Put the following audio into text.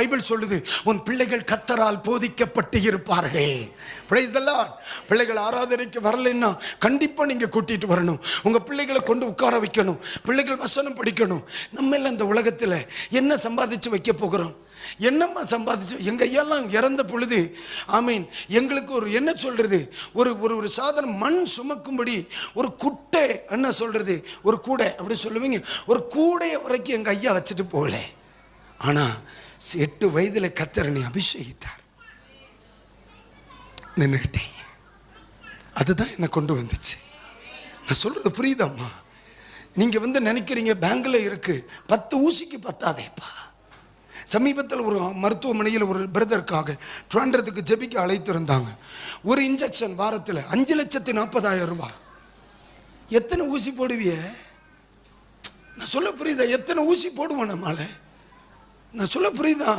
Bible சொல்லுது உன் பிள்ளைகள் கத்தரால் போதிக்கப்பட்டு இருப்பார்கள். Praise பிள்ளைகள் ஆராதனைக்கு வரலைன்னா கண்டிப்பா நீங்க கூட்டிட்டு வரணும். உங்க பிள்ளைகளை கொண்டு உட்கார வைக்கணும். பிள்ளைகள் வசனம் படிக்கணும். நம்ம எல்லாம் இந்த உலகத்துல என்ன சம்பாதிச்சு வைக்க போகிறோம்? என்னம்மா சம்பாதிச்சு எங்க ஐயெல்லாம் இறந்த பொழுது ஐ மீன் எங்களுக்கு ஒரு என்ன சொல்றது? ஒரு ஒரு ஒரு சாதனம் மண் சுமக்கும்படி ஒரு குட்டை என்ன சொல்றது? ஒரு கூடை அப்படி சொல்லுவீங்க. ஒரு கூடைய வரைக்கும் எங்க ஐயா வச்சுட்டு போகல. ஆனா எட்டு வயதில் கத்தரனை அபிஷேகித்தார். நின்றுக்கிட்டேன் அதுதான் என்னை கொண்டு வந்துச்சு. நான் சொல்கிறது புரியுதாம்மா? நீங்கள் வந்து நினைக்கிறீங்க பேங்கில் இருக்குது பத்து ஊசிக்கு பத்தாதேப்பா. சமீபத்தில் ஒரு மருத்துவமனையில் ஒரு பிரதருக்காக ட்ராண்டத்துக்கு ஜெபிக்க அழைத்திருந்தாங்க. ஒரு இன்ஜெக்ஷன் வாரத்தில் அஞ்சு லட்சத்தி நாற்பதாயிரம் ரூபாய். எத்தனை ஊசி போடுவிய? நான் சொல்ல புரியுதா? எத்தனை ஊசி போடுவோம் நம்மால? நான் சொல்ல புரியுதா?